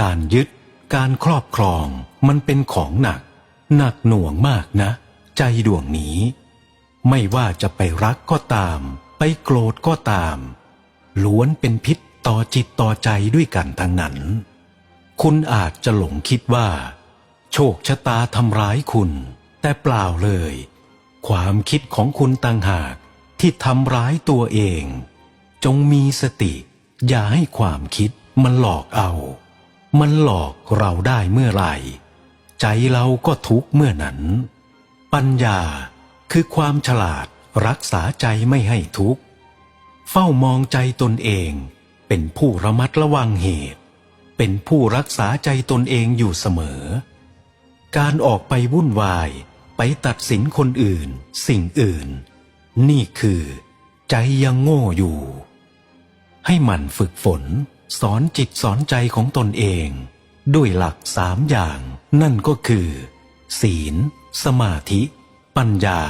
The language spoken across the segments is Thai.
การยึด การครอบครองมันเป็นของหนัก หนักหน่วงมากนะ ใจดวงนี้ ไม่ว่าจะไปรักก็ตาม ไปโกรธก็ตาม ล้วนเป็นพิษต่อจิตต่อใจด้วยกันทั้งนั้น คุณอาจจะหลงคิดว่า โชคชะตาทำร้ายคุณ แต่เปล่าเลย ความคิดของคุณต่างหากที่ทำร้ายตัวเอง จงมีสติ อย่าให้ความคิดมันหลอกเอา มันหลอกเราได้เมื่อไหร่ ใจเราก็ทุกข์เมื่อนั้น ปัญญาคือความฉลาดรักษาใจไม่ให้ทุกข์ เฝ้ามองใจตนเอง เป็นผู้ระมัดระวังเหตุ เป็นผู้รักษาใจตนเองอยู่เสมอ การออกไปวุ่นวายไปตัดสินคนอื่น สิ่งอื่น นี่คือ ใจยังโง่อยู่ ให้มันฝึกฝน สอนจิตสอนใจของตนเอง ด้วยหลักสามอย่าง นั่นก็คือ ศีล สมาธิ ปัญญา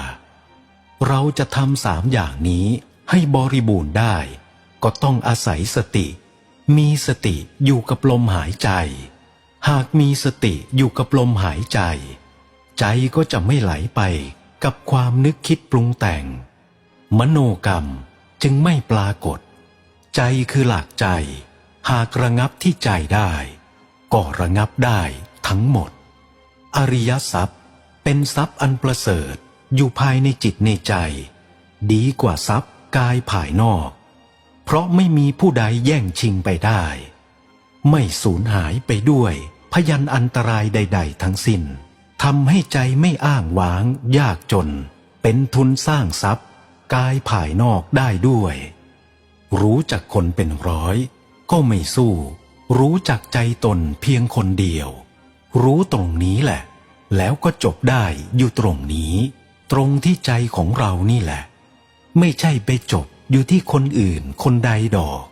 เราจะทำสามอย่างนี้ให้บริบูรณ์ได้ ก็ต้องอาศัยสติ มีสติอยู่กับลมหายใจ หากมีสติอยู่กับลมหายใจ ใจก็จะไม่ไหลไปกับความนึกคิดปรุงแต่ง มโนกรรมจึงไม่ปรากฏ ใจคือหลักใจ หากระงับที่ใจได้ ก็ระงับได้ทั้งหมด อริยทรัพย์เป็นทรัพย์อันประเสริฐอยู่ภายในจิตในใจ ดีกว่าทรัพย์กายภายนอก เพราะไม่มีผู้ใดแย่งชิงไปได้ ไม่สูญหายไปด้วยพยันอันตรายใด ๆ ทั้งสิ้นทำให้ใจไม่อ้างว้าง ยากจน เป็นทุนสร้างทรัพย์ กายภายนอกได้ด้วย รู้จักคนเป็นร้อย ก็ไม่สู้ รู้จักใจตนเพียงคนเดียว รู้ตรงนี้แหละ แล้วก็จบได้อยู่ตรงนี้ ตรงที่ใจของเรานี่แหละ ไม่ใช่ไปจบอยู่ที่คนอื่นคนใดดอก